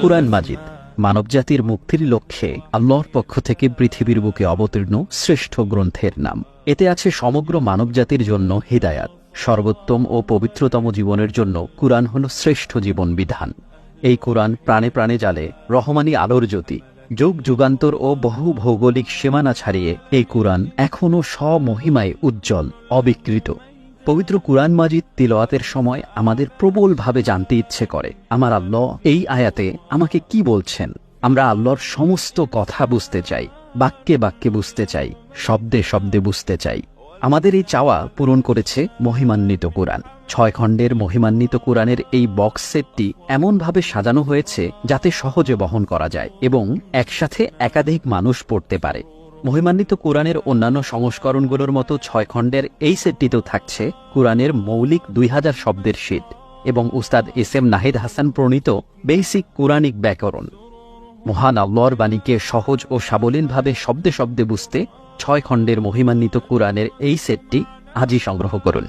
কুরআন মাজিদ, মানবজাতির মুক্তির লক্ষ্যে আল্লাহর পক্ষ থেকে পৃথিবীর বুকে অবতীর্ণ শ্রেষ্ঠ গ্রন্থের নাম। এতে আছে সমগ্র মানবজাতির জন্য হিদায়াত, সর্বোত্তম ও পবিত্রতম জীবনের জন্য কুরআন হল শ্রেষ্ঠ জীবন বিধান। এই কুরআন প্রাণে প্রাণে জালে রহমানি আলোর জ্যোতি, যুগ যুগান্তর ও বহু ভৌগোলিক সীমানা ছাড়িয়ে এই কুরআন এখনও স্বমহিমায় উজ্জ্বল, অবিকৃত। পবিত্র কুরআন মাজিদ তিলওয়াতের সময় আমাদের প্রবলভাবে জানতে ইচ্ছে করে। আমার আল্লাহ এই আয়াতে আমাকে কি বলছেন? আমরা আল্লাহর সমস্ত কথা বুঝতে চাই, বাক্যে বাক্যে বুঝতে চাই, শব্দে শব্দে বুঝতে চাই। আমাদের এই চাওয়া পূরণ করেছে মহিমান্বিত কোরআন। ছয় খণ্ডের মহিমান্বিত কোরআনের এই বক্স সেটটি এমনভাবে সাজানো হয়েছে যাতে সহজে বহন করা যায় এবং একসাথে একাধিক মানুষ পড়তে পারে। মহিমান্বিত কোরআনের অন্যান্য সংস্করণগুলোর মতো ছয় খণ্ডের এই সেটটিতেও থাকছে কোরআনের মৌলিক দুই হাজার শব্দের শীট এবং উস্তাদ এস এম নাহিদ হাসান প্রণীত বেসিক কোরআনিক ব্যাকরণ। মহান আল্লাহর বাণীকে সহজ ও সাবলীনভাবে শব্দে শব্দে বুঝতে ছয় খণ্ডের মহিমান্বিত কোরআনের এই সেটটি আজই সংগ্রহ করুন।